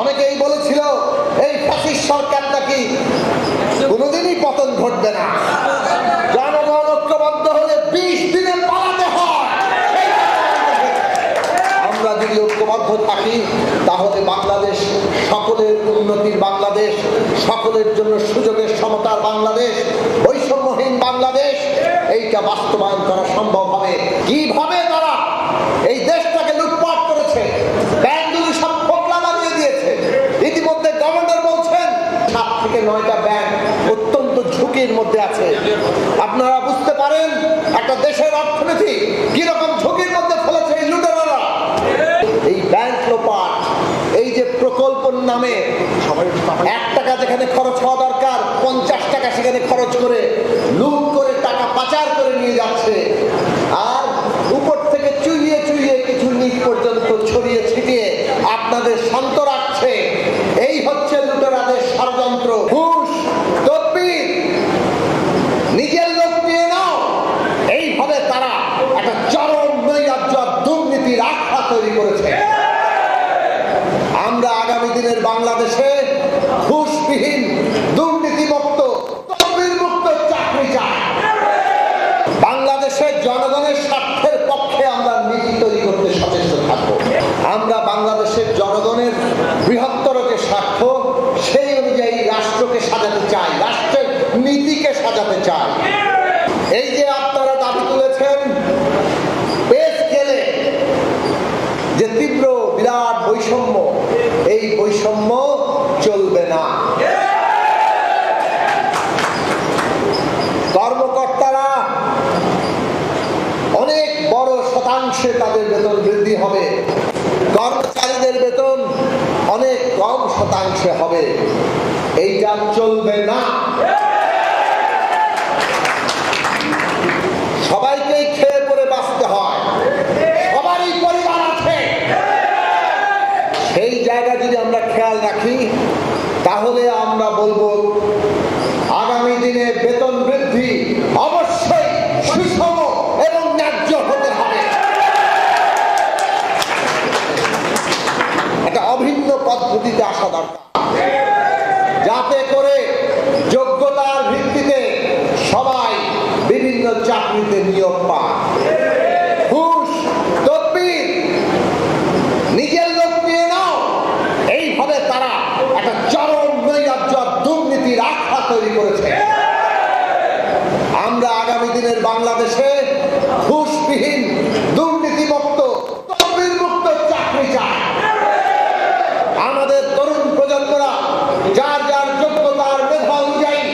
অনেকেই বলেছিল, এই ফাঁসির সরকার নাকি কোনোদিনই পতন ঘটবে না? জনগণ ঐক্যবদ্ধ হলে বিশ দিনে পালাতে আমরা যদি ঐক্যবদ্ধ থাকি, তাহলে বাংলাদেশ সকলের উন্নতির বাংলাদেশ, সকলের জন্য সুযোগের সমতার বাংলাদেশ, বৈষম্যহীন বাংলাদেশ, এইটা বাস্তবায়ন করা সম্ভব হবে। কীভাবে তারা এই দেশটাকে লুটপাট করেছে ব্যাংকগুলি সব ফোকলা বানিয়ে দিয়েছে ইতিমধ্যে গভর্নর বলছেন সাত থেকে নয়টা ব্যাংক অত্যন্ত ঝুঁকির মধ্যে আছে। আপনারা বুঝতে পারেন একটা দেশের অর্থনীতি কীরকম ঝুঁকির মধ্যে ফেলেছে এই লুটেরারা? এই ব্যাংক লোপাট এই যে প্রকল্প নামে এক টাকা যেখানে খরচ হওয়া দরকার পঞ্চাশ টাকা সেখানে খরচ করে লুট করে টাকা পাচার করে নিয়ে যাচ্ছে আর উপর থেকে চুইয়ে চুইয়ে কিছু নিচ পর্যন্ত ছড়িয়ে ছিটিয়ে আপনাদের শান্ত রাখছে এই হচ্ছে লুটেরাদের ষড়যন্ত্র ঘুষ তদবির নিজের লোক নিয়ে নাও এইভাবে তারা একটা চরম নৈরাজ্য আর দুর্নীতির আখড়া তৈরি করেছে আমরা আগামী দিনের বাংলাদেশে ঘুষবিহীন, দুর্নীতিমুক্ত মুক্ত চাকরি চায়। বাংলাদেশের জনগণের স্বার্থের পক্ষে আমরা নীতি তৈরি করতে সচেষ্ট থাকব। আমরা বাংলাদেশের জনগণের বৃহত্তর যে স্বার্থ সেই অনুযায়ী রাষ্ট্রকে সাজাতে চাই রাষ্ট্রের নীতিকে সাজাতে চাই এই যে আপনারা দাবি তুলেছেন বেশ গেলে যে তীব্র বিরাট বৈষম্য এই বৈষম্য চলবে না কর্মকর্তারা অনেক বড় শতাংশে তাদের বেতন বৃদ্ধি হবে। কর্মচারীদের বেতন অনেক কম শতাংশে হবে। এইটা চলবে না। সবাইকেই খেয়ে বাঁচতে হয়। সেই জায়গা যদি আমরা খেয়াল রাখি, তাহলে আমরা বলব, আগামী দিনে বেতন বৃদ্ধি অবশ্যই সুষম এবং ন্যায্য হতে হবে একটা অভিন্ন পদ্ধতিতে আসা দরকার। যাতে করে যোগ্যতার ভিত্তিতে সবাই বিভিন্ন চাকরিতে নিয়োগ পায়। নিজের লোক নিয়ে এইভাবে তারা একটা চরম দুর্নীতির তৈরি করেছে। আমরা আগামী দিনের বাংলাদেশে ঘুষবিহীন দুর্নীতিমুক্ত তদবির মুক্ত চাকরি চাই আমাদের তরুণ প্রজন্মরা যার যার যোগ্যতার মেধা অনুযায়ী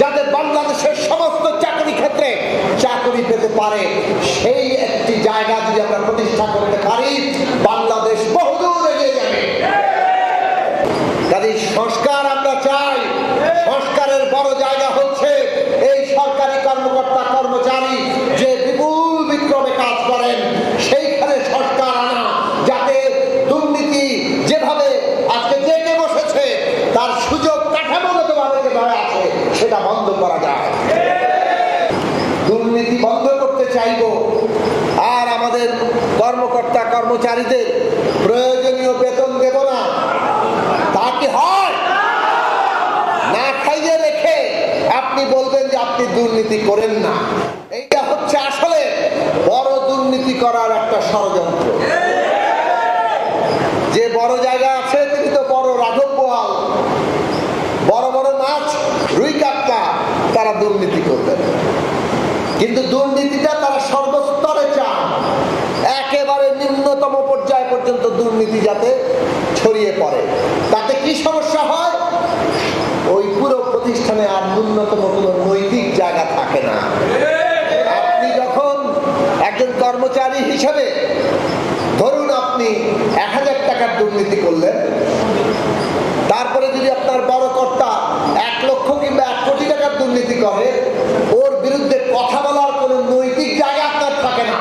যাতে বাংলাদেশের সমস্ত চাকরি ক্ষেত্রে চাকরি পেতে পারে, সেই একটি জায়গা যদি আমরা প্রতিষ্ঠা করতে পারি, বাংলাদেশ বহুদূর এগিয়ে যাবে। কাজে সংস্কার আমরা চাই। সংস্কারের বড় জায়গা হচ্ছে এই সরকারি কর্মকর্তা কর্মচারী যে বিপুল বিক্রমে কাজ করেন সেইখানে সংস্কার আনা যাতে দুর্নীতি যেভাবে আজকে জেগে বসেছে তার সুযোগ কাঠামোগতভাবে যেভাবে আছে সেটা বন্ধ করা যায়। দুর্নীতি বন্ধ করতে চাইব। আর আমাদের কর্মকর্তা, কর্মচারীদের প্রয়োজনীয় বেতন দেব না। তা কি হয়? না খাইয়ে রেখে আপনি বলবেন যে আপনি দুর্নীতি করেন না। এইটা হচ্ছে আসলে বড় দুর্নীতি করার একটা ষড়যন্ত্র। যে বড় জায়গা আছে, তিনি তো বড় রাঘব বড় বড় মাছ তারা দুর্নীতি করবেন কিন্তু দুর্নীতিটা তারা সর্বস্তরে চান একেবারে নিম্নতম পর্যায় পর্যন্ত দুর্নীতি যাতে ছড়িয়ে পড়ে। তাতে কি সমস্যা হয়? ওই পুরো প্রতিষ্ঠানে আর ন্যূনতম কোনো নৈতিক জায়গা থাকে না। আপনি যখন একজন কর্মচারী হিসেবে ধরুন আপনি এক হাজার টাকার দুর্নীতি করলেন, তারপরে যদি আপনার বড় কর্তা এক লক্ষ কিংবা এক কোটি টাকার দুর্নীতি করে ওর বিরুদ্ধে কথা বলার কোনো নৈতিক জায়গা আপনার থাকে না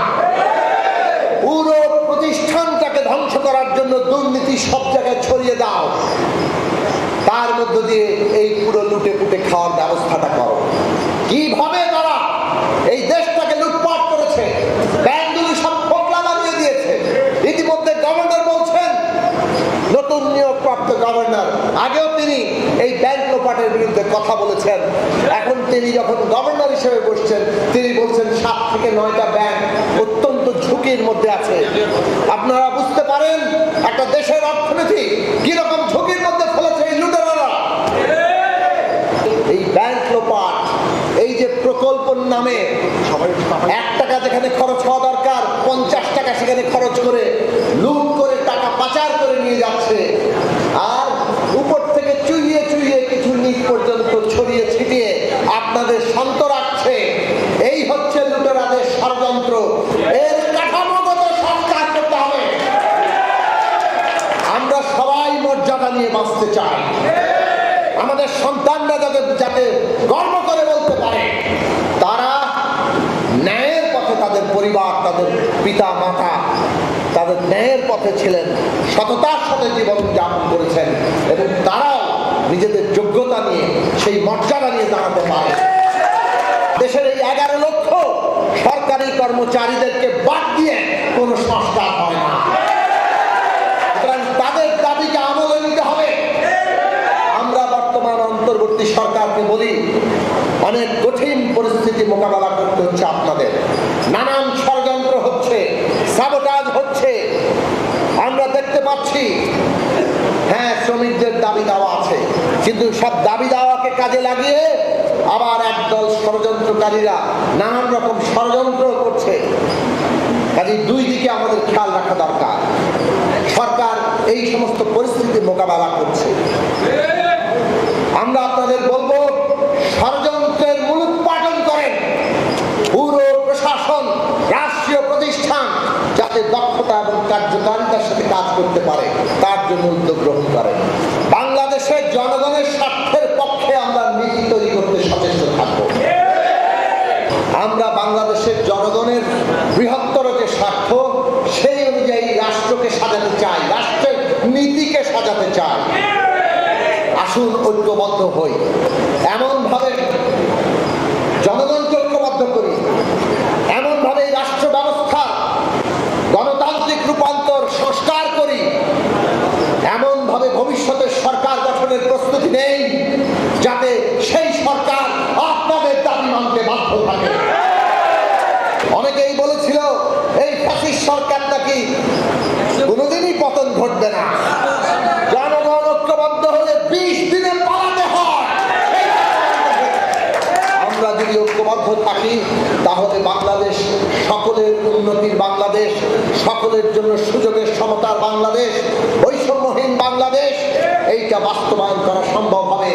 পুরো প্রতিষ্ঠানটাকে ধ্বংস করার জন্য দুর্নীতি সব জায়গায় ছড়িয়ে দাও তার মধ্য দিয়ে এই পুরো লুটে পুটে খাওয়ার ব্যবস্থাটা করো। কীভাবে তারা এই দেশটাকে লুটপাট করেছে ব্যাংকগুলি সব দিয়েছে, ইতিমধ্যে গভর্নর বলছেন, নতুন গভর্নর আগেও তিনি এই ব্যাংক লোপাটের বিরুদ্ধে কথা বলেছেন। এখন তিনি যখন গভর্নর হিসেবে বসছেন, তিনি বলছেন, সাত থেকে নয়টা ব্যাংক অত্যন্ত ঝুঁকির মধ্যে আছে। আপনারা বুঝতে পারেন, একটা দেশের অর্থনীতি কীরকম ঝুঁকির মধ্যে ফেলেছে এই লুটেরারা এই ব্যাংক লোপাট এই যে প্রকল্পর নামে এক টাকা যেখানে খরচ হওয়া দরকার পঞ্চাশ টাকা সেখানে খরচ করে লুট করে টাকা পাচার করে নিয়ে যাচ্ছে। আর উপর থেকে চুইয়ে চুইয়ে কিছু নিচ পর্যন্ত ছড়িয়ে ছিটিয়ে আপনাদের শান্ত রাখছে। এই হচ্ছে লুটেরাদের ষড়যন্ত্র। এর কাঠামোগত সংস্কার করতে হবে। আমরা সবাই মর্যাদা নিয়ে বাঁচতে চাই। আমাদের সন্তানরা যাতে যাতে গর্ব করে বলতে পারে তারা ন্যায়ের পথে তাদের পরিবার তাদের পিতা মাতা তাদের ন্যায়ের পথে ছিলেন, সততার সাথে জীবন যাপন করেছেন এবং তারাও নিজেদের যোগ্যতা নিয়ে, সেই মর্যাদা নিয়ে দাঁড়াতে পারে। দেশের এই এগারো লক্ষ সরকারি কর্মচারীদেরকে বাদ দিয়ে কোনো সংস্কার হয় না। তাদের দাবিকে আমলে নিতে হবে। আমরা বর্তমান অন্তর্বর্তী সরকারকে বলি, অনেক কঠিন পরিস্থিতি মোকাবেলা করতে হচ্ছে আপনাদের। নানান হচ্ছে সাবোটাজ হচ্ছে। আমরা দেখতে পাচ্ছি হ্যাঁ শ্রমিকদের দাবি দাওয়া আছে। কিন্তু সব দাবি দাওয়াকে কাজে লাগিয়ে আবার একদল ষড়যন্ত্রকারীরা নানান রকম ষড়যন্ত্র করছে। কাজে দুই দিকে আমাদের খেয়াল রাখা দরকার। সরকার এই সমস্ত পরিস্থিতি মোকাবেলা করছে আমরা আপনাদের বলব ষড়যন্ত্রের মূলোৎপাটন করেন পুরো প্রশাসন রাষ্ট্রীয় প্রতিষ্ঠান যাতে দক্ষতা এবং কার্যকারিতার সাথে কাজ করতে পারে, তার জন্য উদ্যোগ গ্রহণ করেন বাংলাদেশের জনগণের স্বার্থের পক্ষে আমরা নীতি তৈরি করতে সচেষ্ট থাকব। আমরা বাংলাদেশের জনগণের বৃহত্তর যে স্বার্থ, সেই অনুযায়ী রাষ্ট্রকে সাজাতে চাই, রাষ্ট্রের নীতিকে সাজাতে চাই। আসুন ঐক্যবদ্ধ হই। এমন ভাবে জনগণকে ঐক্যবদ্ধ করি এমন ভাবে এই রাষ্ট্র ব্যবস্থা গণতান্ত্রিক রূপান্তর সংস্কার করি এমন ভাবে ভবিষ্যতের সরকার গঠনের প্রস্তুতি নেই যাতে সেই সরকার আপনাদের দাবি বাধ্য থাকে অনেকেই বলেছিল, এই ফ্যাসিস্ট সরকার নাকি কোনোদিনই পতন ঘটবে না। জনগণ ঐক্যবদ্ধ হলে বিশ দিনে পালাতে হয়। আমরা যদি ঐক্যবদ্ধ থাকি, তাহলে বাংলাদেশ সকলের উন্নতির বাংলাদেশ, সকলের জন্য সুযোগের সমতার বাংলাদেশ, বৈষম্যহীন বাংলাদেশ, এইটা বাস্তবায়ন করা সম্ভব হবে